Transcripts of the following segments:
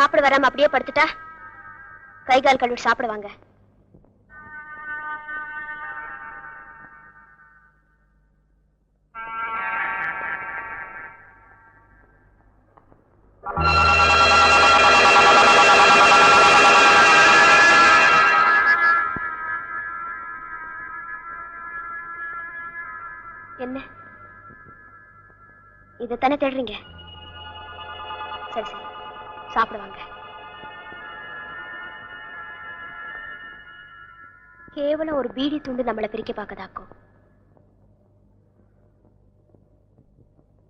சாப்பிட வராம அப்படியே படுத்துட்டா? கை கால் கழுவி சாப்பிடுவாங்க. என்ன? இதைத்தானே தேடுறீங்க? சரி சரி. சாப்பிடுவாங்க. கேவலம் ஒரு பீடி துண்டு நம்மளை பிரிக்க பார்க்கதாக்கும்.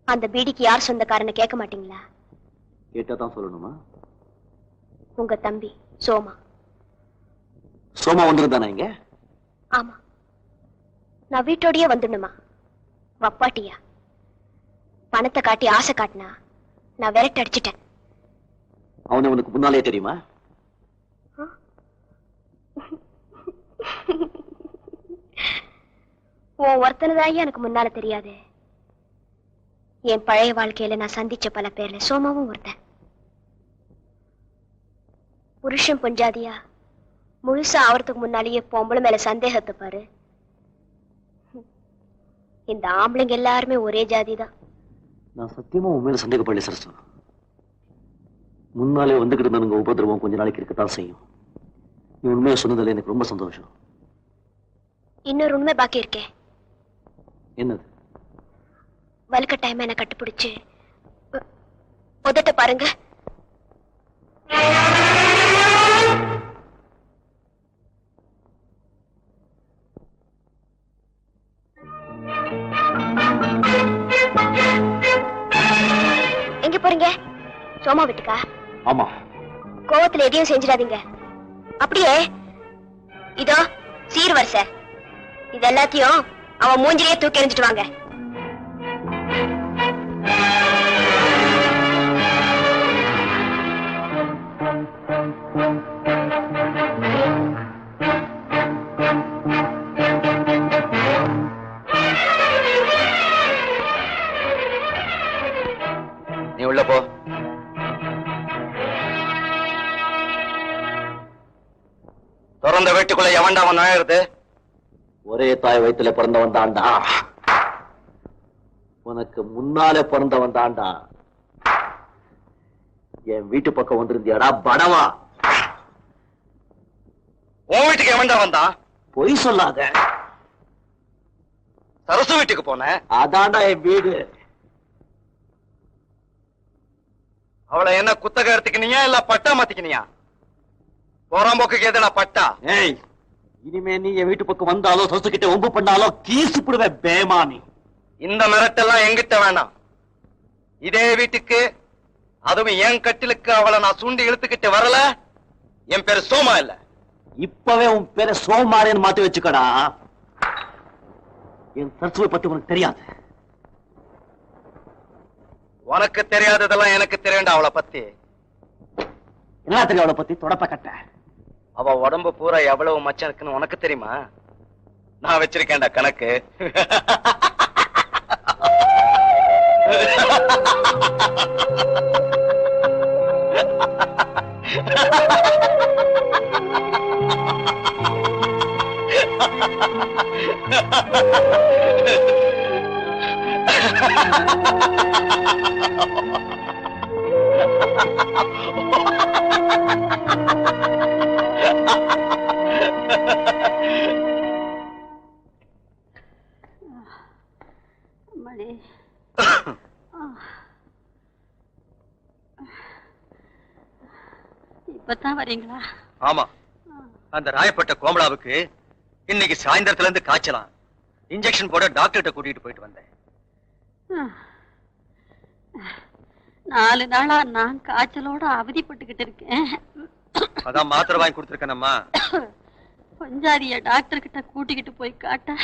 அந்த பீடிக்கு யார் சொந்தக்காரன்னு கேட்க மாட்டீங்களா? கேட்டா தான் சொல்லணுமா? உங்க தம்பி சோமா. சோமா வந்திருந்தானா இங்க? ஆமா. நான் வீட்டோடயே வந்துடணுமா? வப்பாட்டியா? பணத்தை காட்டி ஆசை காட்டினா நான் விரட்டு அடிச்சிட்டேன் அவனை உனக்கு முன்னாலே தெரியுமா? உன் ஒருத்தனதாயே எனக்கு முன்னால தெரியாது. என் பழைய வாழ்க்கையில நான் சந்திச்ச பல பேர்ல சோமாவும் ஒருத்தன். புருஷன் பொஞ்சாதியா முழுசா ஆவறதுக்கு முன்னாலேயே பொம்பளை மேல சந்தேகத்தை பாரு. இந்த ஆம்பளைங்க எல்லாருமே ஒரே ஜாதிதான். நான் சத்தியமா உன் மேல சந்தேகப்படல சரசு முன்னாலே வந்துகிட்டு இருந்தவங்க உபதிரவம் கொஞ்ச நாளைக்கு இருக்கத்தான் செய்யும். நீ உண்மையை சொன்னதுல எனக்கு ரொம்ப சந்தோஷம். இன்னொரு உண்மை பாக்கி இருக்கே. என்னது? வலுக்கட்டாயமா என்ன கட்டுப்பிடிச்சு. உதட்ட பாருங்க. எங்க போறீங்க? சோமா வீட்டுக்கா? ஆமா. கோவத்துல எதையும் செஞ்சிடாதீங்க. அப்படியே இதோ சீர்வரிசை இது எல்லாத்தையும் அவன் மூஞ்சிலேயே தூக்கி எறிஞ்சிட்டு வாங்க வீட்டுக்குள்ள எவன்டா அவன் நுழையிறது? ஒரே தாய் வயித்துல பிறந்தவன் தாண்டா உனக்கு முன்னாலே பிறந்தவன் தாண்டா என் வீட்டு பக்கம் வந்திருந்தியாடா படவா. உன் வீட்டுக்கு எவன்டா வந்தான்? பொய் சொல்லாத. சரசு வீட்டுக்கு போனேன். அதான்டா என் வீடு. அவளை என்ன குத்தக எடுத்துக்கினியா இல்ல பட்டா மாத்திக்கினியா? போறாம்போக்கு எதுனா பட்டா? ஏய் இனிமே நீ என் வீட்டு பக்கம் வந்தாலோ சொசு கிட்ட ஒம்பு பண்ணாலோ கீசு புடுவேன் பேமானி. இந்த மிரட்டெல்லாம் எங்கிட்ட வேணாம். இதே வீட்டுக்கு அதுவும் என் கட்டிலுக்கு அவளை நான் சுண்டி இழுத்துக்கிட்டு வரல. என் பேரு சோமா இல்ல. இப்பவே உன் பேரை சோமாரேன்னு மாத்தி வச்சுக்கடா. என் சரசுவை பத்தி உனக்கு தெரியாது. உனக்கு தெரியாததெல்லாம் எனக்கு தெரியும்டா அவளை பத்தி. என்ன தெரியும் அவளை பத்தி? தொடப்ப கட்ட அவ உடம்பு பூரா எவ்வளவு மச்சம் இருக்குன்னு உனக்கு தெரியுமா? நான் வச்சிருக்கேன்டா கணக்கு. அம்மாடி இப்பதான் வரீங்களா? ஆமா. அந்த ராயப்பட்ட கோமலாவுக்கு இன்னைக்கு சாயந்தரத்துல இருந்து காய்ச்சலாம். இன்ஜெக்ஷன் போட டாக்டர்கிட்ட கூட்டிட்டு போயிட்டு வந்தேன். நாலு நாளா நான் காய்ச்சலோட அவதிப்பட்டுக்கிட்டு இருக்கேன். அதான் மாத்திரை வாங்கி கொடுத்துருக்கேனம்மா. பஞ்சாதிய டாக்டர் கிட்ட கூட்டிக்கிட்டு போய் காட்ட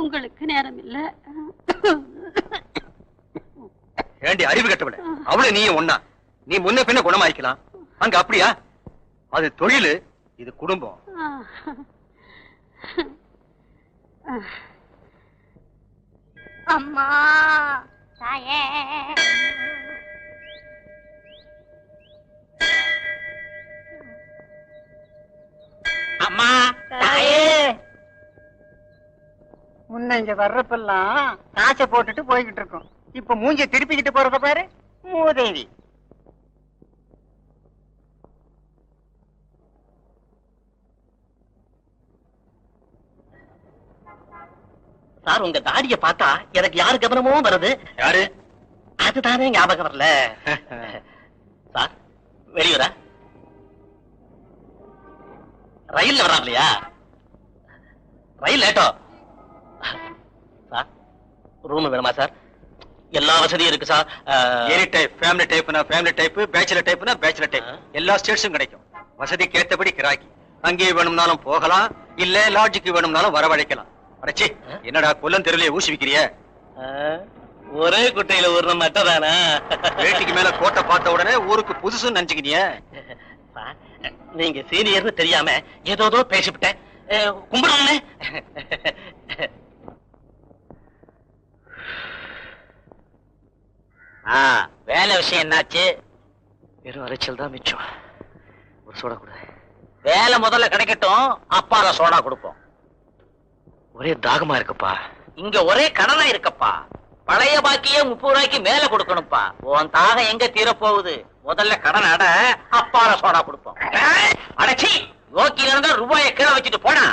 உங்களுக்கு நேரம் இல்ல. ஏண்டி அறிவு கட்டவில்லை அவளு நீயும் ஒண்ணா. நீ முன்ன பின்ன குணமாயிக்கலாம் அங்க அப்படியா? அது தொழிலு இது குடும்பம். அம்மா! தாயே. அம்மா. தாயே. முன்ன இங்க வர்றப்பெல்லாம் காசை போட்டுட்டு போய்கிட்டு இருக்கோம். இப்ப மூஞ்சிய திருப்பிக்கிட்டு போறத பாரு. மூதேவி. சார் உங்க தாடிய பார்த்தா எனக்கு யாரு கவனமோ வருது. யாரு? அதுதானே ஞாபகம் வரல. சார் வெளியூரா? ரயில்ல வராமலையா? ரயில் லேட்டோ? சார் ரூம் வேணுமா சார்? எல்லா வசதியும் இருக்கு சார். எனி டைப் ஃபேமிலி டைப்னா ஃபேமிலி டைப் பேச்சுலர் டைப்னா பேச்சுலர் டைப். எல்லா ஸ்டேட்ஸும் கிடைக்கும். வசதிக்கு ஏத்தபடி கிராக்கி. அங்கே வேணும்னாலும் போகலாம் இல்ல லாட்ஜுக்கு வேணும்னாலும் வரவழைக்கலாம். அடச்சி. என்னடா கொல்லம் தெருவிலே ஊசி விக்கிறிய ஒரே குட்டையில ஒரு மட்டதானா? வேட்டிக்கு மேல கோட்டை பார்த்த உடனே ஊருக்கு புதுசுன்னு நினைச்சுக்கினிய சார், நீங்க சீனியர்னு தெரியாம ஏதோதோ பேசிவிட்டேன் ஆ. வேலை விஷயம் என்னாச்சு? வெறும் அரைச்சல் தான் மிச்சம். ஒரு சோடா கூட. வேலை முதல்ல கிடைக்கட்டும் அப்பால சோடா கொடுப்போம். ஒரே தாகமா இருக்குப்பா. இங்க ஒரே கடனா இருக்கப்பா. பழைய பாக்கியே முப்பது ரூபாய்க்கு மேல கொடுக்கணும்ப்பா. உன் தாகம் எங்க தீர போகுது முதல்ல கடன் அட அப்பால சோடா கொடுப்போம். அடச்சி நோக்கி இருந்தா ரூபாய கீழே வச்சுட்டு போனா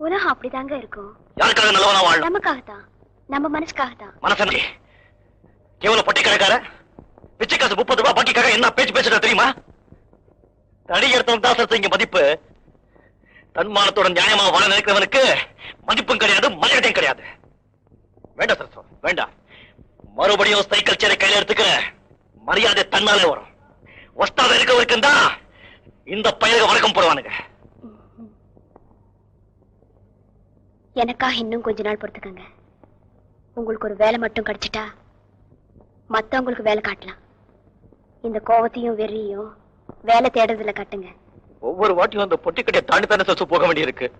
உலகம் அப்படிதாங்க இருக்கும். யாருக்காக நல்லவனா வாழும் நமக்காகத்தான். நம்ம மனசுக்காகத்தான். மனசன்றி கேவல பட்டி காசு முப்பது ரூபாய் பாக்கிக்காக என்ன பேச்சு பேசுறது தெரியுமா? தடி எடுத்தவன் தான் இங்க மதிப்பு. தன்மானத்தோட நியாயமா வாழ நினைக்கிறவனுக்கு மதிப்பும் கிடையாது மரியாதையும் கிடையாது. வேண்டாம் சார் வேண்டாம். மறுபடியும் சைக்கிள் சேரை கையில எடுத்துக்கிற மரியாதை தன்னாலே வரும். ஒஸ்தாத இருக்கவருக்கு தான் இந்த பயிருக்கு வணக்கம் போடுவானுங்க. எனக்காக இன்னும் கொஞ்ச நாள் பொறுத்துக்கங்க. உங்களுக்கு ஒரு வேலை மட்டும் கிடைச்சிட்டா மத்தவங்களுக்கு வேலை காட்டலாம். இந்த கோவத்தையும் வெறியும் வேலை தேடுறதுல கட்டுங்க. ஒவ்வொரு வாட்டியும் அந்த பொட்டி தாண்டி தானே சசு போக வேண்டியிருக்கு.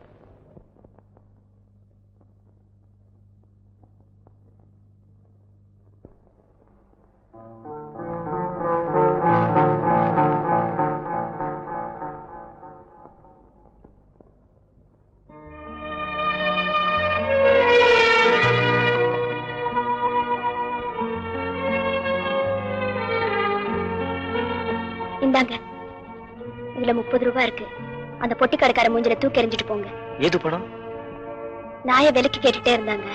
இதுல முப்பது ரூபாய் இருக்கு. அந்த பொட்டி கடைக்கார மூஞ்சில தூக்கி எறிஞ்சிட்டு போங்க. ஏது பணம் நாய விலைக்கு கேட்டுட்டே இருந்தாங்க.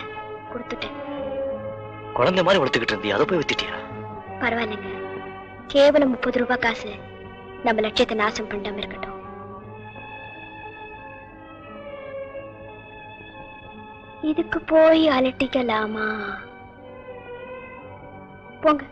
கொடுத்துட்டேன். குழந்தை மாதிரி வளர்த்துக்கிட்டு இருந்தியா? அதை போய் வித்துட்டியா? பரவாயில்லைங்க. கேவலம் முப்பது ரூபாய் காசு. நம்ம லட்சியத்தை நாசம் பண்ணாம இருக்கட்டும். இதுக்கு போய் அலட்டிக்கலாமா? போங்க.